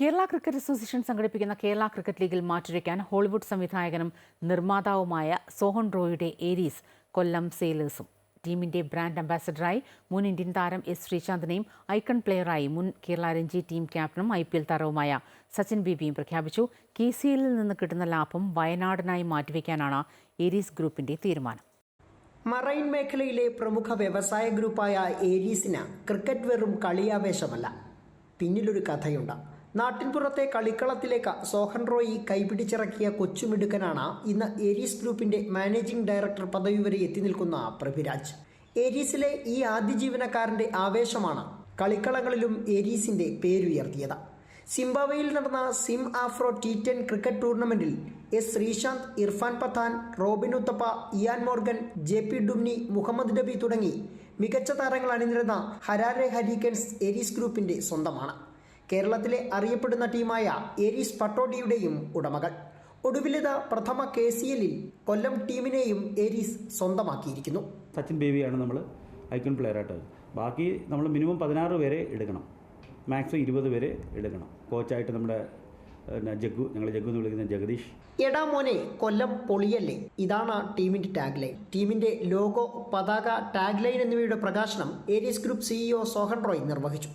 Kerala cricket association സംഘടിപ്പിക്കുന്ന Kerala cricket ലീഗിൽ മാറ്റുരയ്ക്കാൻ Hollywood സംവിധായകനും നിർമ്മാതാവുമായ സോഹൻ റോയുടെ ഏരീസ് കൊല്ലം സെയിലേഴ്സും. ടീമിന്റെ ബ്രാൻഡ് അംബാസഡറായി മുൻ ഇന്ത്യൻ താരം എസ് ശ്രീശാന്തിനെയും ഐക്കൺ പ്ലെയറായി മുൻ കേരള രഞ്ജി ടീം ക്യാപ്റ്റനും ഐ പി എൽ താരവുമായ സച്ചിൻ ബിബിയും പ്രഖ്യാപിച്ചു. കെ സി എല്ലിൽ നിന്ന് കിട്ടുന്ന ലാഭം വയനാടിനായി മാറ്റിവെക്കാനാണ് ഏരീസ് ഗ്രൂപ്പിന്റെ തീരുമാനം. മറൈൻ മേഖലയിലെ പ്രമുഖ വ്യവസായ ഗ്രൂപ്പായ ഏരീസിന് ക്രിക്കറ്റ് വെറും കളിയാവേശമല്ല. പിന്നിലൊരു കഥയുണ്ട്. നാട്ടിൻപുറത്തെ കളിക്കളത്തിലേക്ക് സോഹൻ റോയി കൈപിടിച്ചിറക്കിയ കൊച്ചുമിടുക്കനാണ് ഇന്ന് ഏരീസ് ഗ്രൂപ്പിന്റെ മാനേജിംഗ് ഡയറക്ടർ പദവി വരെ എത്തി നിൽക്കുന്ന പൃഥ്വിരാജ്. ഏരീസിലെ ഈ ആദ്യ ജീവനക്കാരന്റെ ആവേശമാണ് കളിക്കളങ്ങളിലും ഏരീസിന്റെ പേരുയർത്തിയത്. സിംബാബ്വേയിൽ നടന്ന Zim Afro T ten cricket ടൂർണമെന്റിൽ S Sreesanth Irfan Pathan Robin Uthappa Eoin Morgan J P Duminy Mohammad Nabi തുടങ്ങി മികച്ച താരങ്ങൾ അണിനിരുന്ന ഹരാരെ ഹരിക്കൻസ് ഏരീസ് ഗ്രൂപ്പിന്റെ സ്വന്തമാണ്. കേരളത്തിലെ അറിയപ്പെടുന്ന ടീമായ എരിസ് പട്ടോഡിയുടെയും ഉടമകൾ. ഒടുവിലിത പ്രഥമ കെ സി എല്ലിൽ കൊല്ലം ടീമിനെയും എരിസ് സ്വന്തമാക്കിയിരിക്കുന്നു. സച്ചിൻ ബേബിയാണ് നമ്മൾ ഐക്കൺ പ്ലെയർ പ്ലെയറായിട്ട് ബാക്കി നമ്മൾ മിനിമം പതിനാറ് പേരെ എടുക്കണം. മാക്സിമം ഇരുപത് പേരെ എടുക്കണം. കോച്ചായിട്ട് നമ്മുടെ ജഗു ജഗ്ഗു ഞങ്ങൾ ജഗ്ഗു എന്ന് വിളിക്കുന്ന ജഗദീഷ്. എടാ മോനെ കൊല്ലം പൊളിയല്ലേ? ഇതാണ് ടീമിന്റെ ടാഗ് ലൈൻ ടീമിന്റെ ലോഗോ പതാക ടാഗ് ലൈൻ എന്നിവയുടെ പ്രകാശനം Aries group CEO Sohan Roy നിർവഹിച്ചു.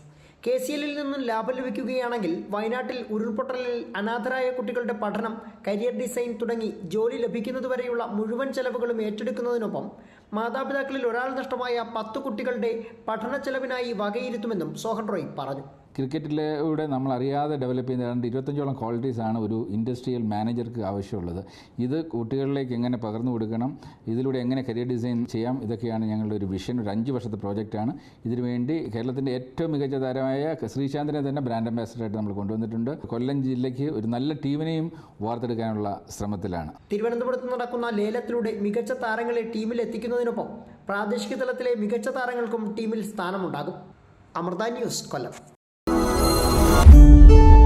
കെ സി എല്ലിൽ നിന്നും ലാഭം ലഭിക്കുകയാണെങ്കിൽ വയനാട്ടിൽ ഉരുൾപൊട്ടലിൽ അനാഥരായ കുട്ടികളുടെ പഠനം കരിയർ ഡിസൈൻ തുടങ്ങി ജോലി ലഭിക്കുന്നതുവരെയുള്ള മുഴുവൻ ചെലവുകളും ഏറ്റെടുക്കുന്നതിനൊപ്പം മാതാപിതാക്കളിൽ ഒരാൾ നഷ്ടമായ പത്ത് കുട്ടികളുടെ പഠന ചെലവിനായി വകയിരുത്തുമെന്നും സോഹൻ റോയ് പറഞ്ഞു. ക്രിക്കറ്റിലൂടെ നമ്മൾ അറിയാതെ ഡെവലപ്പ് ചെയ്യുന്ന രണ്ട് ഇരുപത്തഞ്ചോളം ക്വാളിറ്റീസാണ് ഒരു ഇൻഡസ്ട്രിയൽ മാനേജർക്ക് ആവശ്യമുള്ളത്. ഇത് കുട്ടികളിലേക്ക് എങ്ങനെ പകർന്നു കൊടുക്കണം ഇതിലൂടെ എങ്ങനെ കരിയർ ഡിസൈൻ ചെയ്യാം ഇതൊക്കെയാണ് ഞങ്ങളുടെ ഒരു വിഷൻ ഒരു അഞ്ച് വർഷത്തെ പ്രോജക്റ്റാണ് ഇതിനുവേണ്ടി കേരളത്തിന്റെ ഏറ്റവും മികച്ച താരമായ ശ്രീശാന്തിനെ തന്നെ ബ്രാൻഡ് അംബാസിഡറായിട്ട് നമ്മൾ കൊണ്ടുവന്നിട്ടുണ്ട്. കൊല്ലം ജില്ലയ്ക്ക് ഒരു നല്ല ടീമിനെയും വാർത്തെടുക്കാനുള്ള ശ്രമത്തിലാണ്. തിരുവനന്തപുരത്ത് നടക്കുന്ന ലേലത്തിലൂടെ മികച്ച താരങ്ങളെ ടീമിൽ എത്തിക്കുന്നതിനൊപ്പം പ്രാദേശിക തലത്തിലെ മികച്ച താരങ്ങൾക്കും ടീമിൽ സ്ഥാനമുണ്ടാകും. അമൃത ന്യൂസ് കൊല്ലം. Música